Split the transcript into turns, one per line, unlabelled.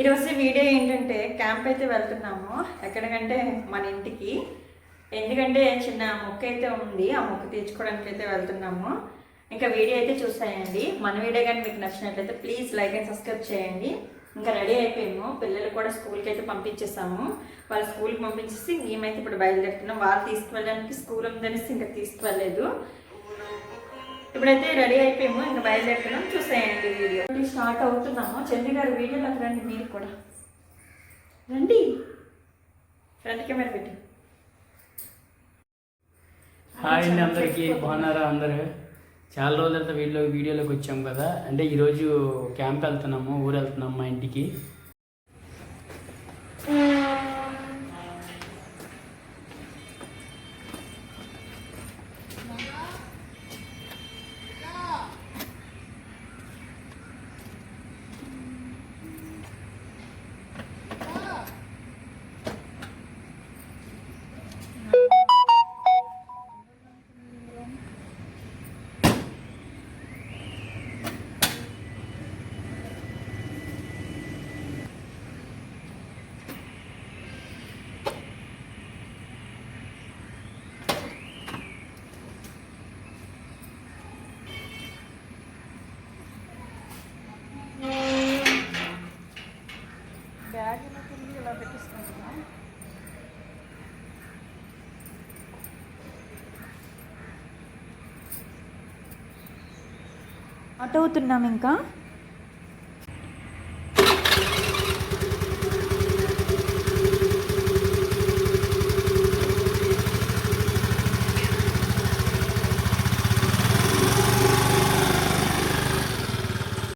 ఈరోజు వీడియో ఏంటంటే క్యాంప్ అయితే వెళ్తున్నాము. ఎక్కడికంటే మన ఇంటికి. ఎందుకంటే చిన్న మొక్క అయితే ఉంది. ఆ మొక్క తీర్చుకోవడానికి అయితే వెళ్తున్నాము. ఇంకా వీడియో అయితే చూసాయండి. మన వీడియో కానీ మీకు నచ్చినట్లయితే ప్లీజ్ లైక్ అండ్ సబ్స్క్రైబ్ చేయండి. ఇంకా రెడీ అయిపోయాము. పిల్లలు కూడా స్కూల్కి అయితే పంపించేసాము. వాళ్ళ స్కూల్కి పంపించేసి మేమైతే ఇప్పుడు బయలుదేరుతున్నాం. వాళ్ళు తీసుకువెళ్ళడానికి స్కూల్ ఉందనేసి ఇంకా తీసుకువెళ్ళలేదు. ఇప్పుడైతే రెడీ అయిపోయాము ఇంకా బయలుదేరుతున్నాం. చూసేయండి వీడియో. స్టార్ట్ అవుతున్నాము. చెల్లి గారు వీడియోలోకి రండి మీరు కూడా. రండి. ఫ్రంట్ కెమెరా పెట్టి.
హాయ్ అండి అందరికీ బాగున్నారా అందరూ? చాలా రోజుల తర్వాత వీడియో వీడియోలోకి వచ్చాము కదా. అంటే ఈరోజు క్యాంప్ వెళ్తున్నాము ఊరు వెళ్తున్నాము మా ఇంటికి.
బ్యాగ్ ఇలా పెట్టిస్తున్నాం. అటు అవుతున్నాం ఇంకా?